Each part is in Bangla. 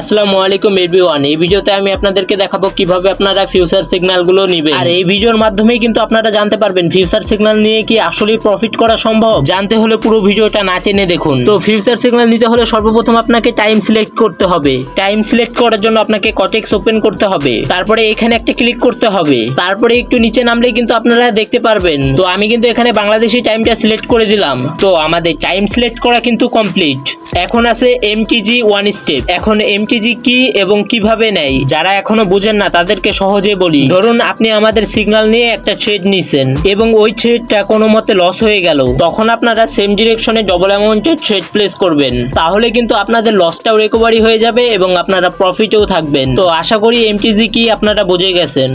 আসসালামু আলাইকুম এভরিওয়ান। এই ভিডিওতে আমি আপনাদেরকে দেখাবো কীভাবে আপনারা ফিউচার সিগন্যালগুলো নেবেন। আর এই ভিডিওর মাধ্যমেই কিন্তু আপনারা জানতে পারবেন ফিউচার সিগন্যাল নিয়ে কি আসলে প্রফিট করা সম্ভব? জানতে হলে পুরো ভিডিওটা না টেনে দেখুন। তো ফিউচার সিগন্যাল নিতে হলে সর্বপ্রথম আপনাকে টাইম সিলেক্ট করতে হবে। টাইম সিলেক্ট করার জন্য আপনাকে কটেক্স ওপেন করতে হবে। তারপরে এখানে একটা ক্লিক করতে হবে। তারপরে একটু নিচে নামলেই কিন্তু আপনারা দেখতে পারবেন। তো আমি কিন্তু এখানে বাংলাদেশি টাইমটা সিলেক্ট করে দিলাম। তো আমাদের টাইম সিলেক্ট করা কিন্তু কমপ্লিট এখন আছে এমটিজি ওয়ান স্টেপ এখন এমটিজি কি এবং কীভাবে নেয়, যারা এখনও বুঝেন না, তাদেরকে সহজে বলি। ধরুন, আপনি আমাদের সিগন্যাল নিয়ে একটা ট্রেড নিছেন, এবং ওই ট্রেডটা কোনো মতে লস হয়ে গেল, তখন আপনারা সেম ডিরেকশনে ডবল অ্যামাউন্টের ট্রেড প্লেস করবেন। তাহলে কিন্তু আপনাদের লসটাও রিকভারি হয়ে যাবে, এবং আপনারা প্রফিটেও থাকবেন। তো আশা করি এমটিজি কি আপনারা বুঝে গেছেন।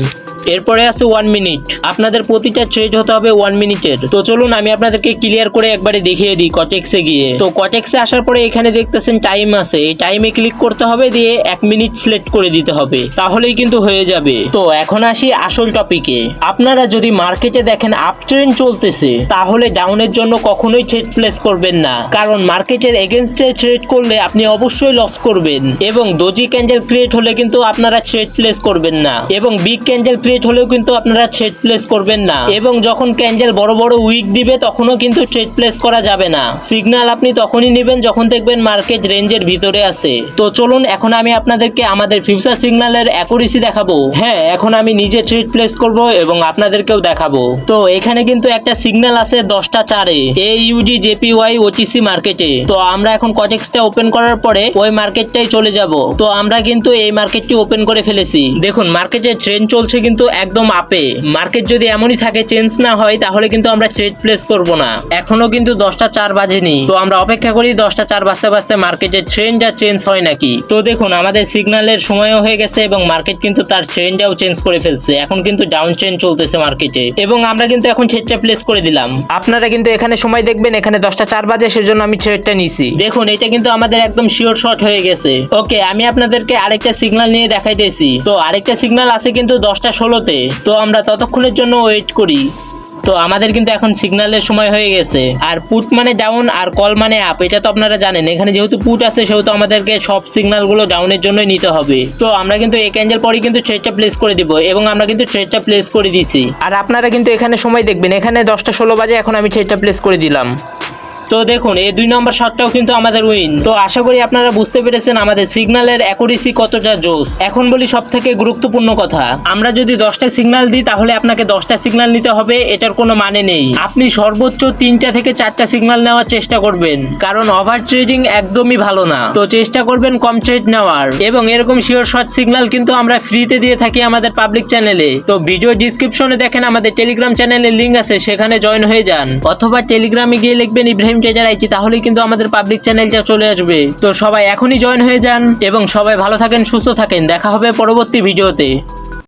এরপরে আছে ওয়ান মিনিট আপনাদের প্রতিটা ট্রেড হতে হবে ওয়ান মিনিটের তো চলুন, আমি আপনাদেরকে ক্লিয়ার করে একবারে দেখিয়ে দিই কটেক্সে গিয়ে। তো কটেক্সে আসার পরে এখানে দেখতেছেন টাইম আছে। এই টাইমে ক্লিক করতে হবে, দিয়ে এক মিনিট সিলেক্ট করে দিতে হবে। তাহলেই কিন্তু হয়ে যাবে। তো এখন আসি আসল টপিকে আপনারা যদি মার্কেটে দেখেন আপ ট্রেন্ড চলতেছে, তাহলে ডাউনের জন্য কখনোই ট্রেড প্লেস করবেন না। কারণ মার্কেটের এগেনস্টে ট্রেড করলে আপনি অবশ্যই লস করবেন। এবং দোজি ক্যান্ডেল ক্রিয়েট হলে কিন্তু আপনারা ট্রেড প্লেস করবেন না। এবং বিগ ক্যান্ডেল ক্রিয়েট হলেও কিন্তু আপনারা ট্রেড প্লেস করবেন না। এবং যখন ক্যান্ডেল বড় বড় উইক দিবে, তখনও কিন্তু ট্রেড প্লেস করা যাবে না। সিগন্যাল আপনি তখনই নেবেন যখন দেখবেন মার্কেট রেঞ্জের ভিতরে আছে। তো চলুন, এখন আমি আপনাদেরকে আমাদের ফিউচার সিগন্যালের অ্যাকুরেসি দেখাবো। হ্যাঁ এখন আমি নিজে ট্রেড প্লেস করব এবং আপনাদেরকেও দেখাবো। তো এখানে কিন্তু একটা সিগন্যাল আছে দশটা চারে A UD JP Y OTC মার্কেটে তো আমরা এখন কটেক্সটা ওপেন করার পরে ওই মার্কেটটাই চলে যাব। তো আমরা কিন্তু এই মার্কেটটি ওপেন করে ফেলেছি। দেখুন মার্কেটের ট্রেন চলছে কিন্তু একদম আপে। মার্কেট যদি এমনই থাকে চেঞ্জ না হয়, তাহলে কিন্তু আমরা ট্রেড প্লেস করব না। এখনও কিন্তু দশটা চার বাজেনি। তো আমরা অপেক্ষা করি দশটা চার বাজতে বাজতে মার্কেটের ট্রেন্ডটা চেঞ্জ হয় নাকি? তো দেখুন, আমাদের সিগন্যালের সময়ও হয়ে গেছে এবং মার্কেট কিন্তু তার ট্রেন্ডটাও চেঞ্জ করে ফেলছে। এখন কিন্তু ডাউন ট্রেন্ড চলতেছে মার্কেটে। এবং আমরা কিন্তু এখন ট্রেডটা প্লেস করে দিলাম। আপনারা কিন্তু এখানে সময় দেখবেন, এখানে দশটা চার বাজে, সেজন্য আমি ট্রেডটা নিছি। দেখুন, এটা কিন্তু আমাদের একদম শিওর শর্ট হয়ে গেছে। ওকে, আমি আপনাদেরকে আরেকটা সিগন্যাল নিয়ে দেখাইতেছি তো আরেকটা সিগন্যাল আছে কিন্তু দশটা ষোলোতে তো আমরা ততক্ষণের জন্য ওয়েট করি। তো আমাদের কিন্তু এখন সিগন্যালের সময় হয়ে গেছে। আর পুট মানে ডাউন আর কল মানে আপ এটা তো আপনারা জানেন। এখানে যেহেতু পুট আছে, সেহেতু আমাদেরকে সব সিগন্যালগুলো ডাউনের জন্যই নিতে হবে। তো আমরা কিন্তু এক ক্যান্ডেল পরে কিন্তু ট্রেডটা প্লেস করে দিব, এবং আমরা কিন্তু ট্রেডটা প্লেস করে দিছি। আর আপনারা কিন্তু এখানে সময় দেখবেন। এখানে দশটা ষোলো বাজে, এখন আমি ট্রেডটা প্লেস করে দিলাম। তো দেখুন, এই দুই নম্বর শটটাও কিন্তু আমাদের উইন তো আশা করি আপনারা বুঝতে পেরেছেন আমাদের সিগন্যালের অ্যাকুরেসি কতটা জোস। এখন বলি সব থেকে গুরুত্বপূর্ণ কথা, আমরা যদি দশটা সিগন্যাল দিই, তাহলে আপনাকে দশটা সিগন্যাল নিতে হবে, এটার কোনো মানে নেই। আপনি সর্বোচ্চ তিনটা থেকে চারটা সিগন্যাল নেওয়ার চেষ্টা করবেন, কারণ ওভার ট্রেডিং একদমই ভালো না। তো চেষ্টা করবেন কম ট্রেড নেওয়ার, এবং এরকম শিওর শর্ট সিগন্যাল কিন্তু আমরা ফ্রিতে দিয়ে থাকি আমাদের পাবলিক চ্যানেলে তো ভিডিও ডিসক্রিপশনে দেখেন আমাদের টেলিগ্রাম চ্যানেলের লিঙ্ক আছে, সেখানে জয়েন হয়ে যান, অথবা টেলিগ্রামে গিয়ে লিখবেন ইব্রাহিম ট্রেজার আইটি, তাহলেই কিন্তু আমাদের পাবলিক চ্যানেলটা চলে আসবে। তো সবাই এখনই জয়েন হয়ে যান এবং সবাই ভালো থাকেন, সুস্থ থাকেন। দেখা হবে পরবর্তী ভিডিওতে।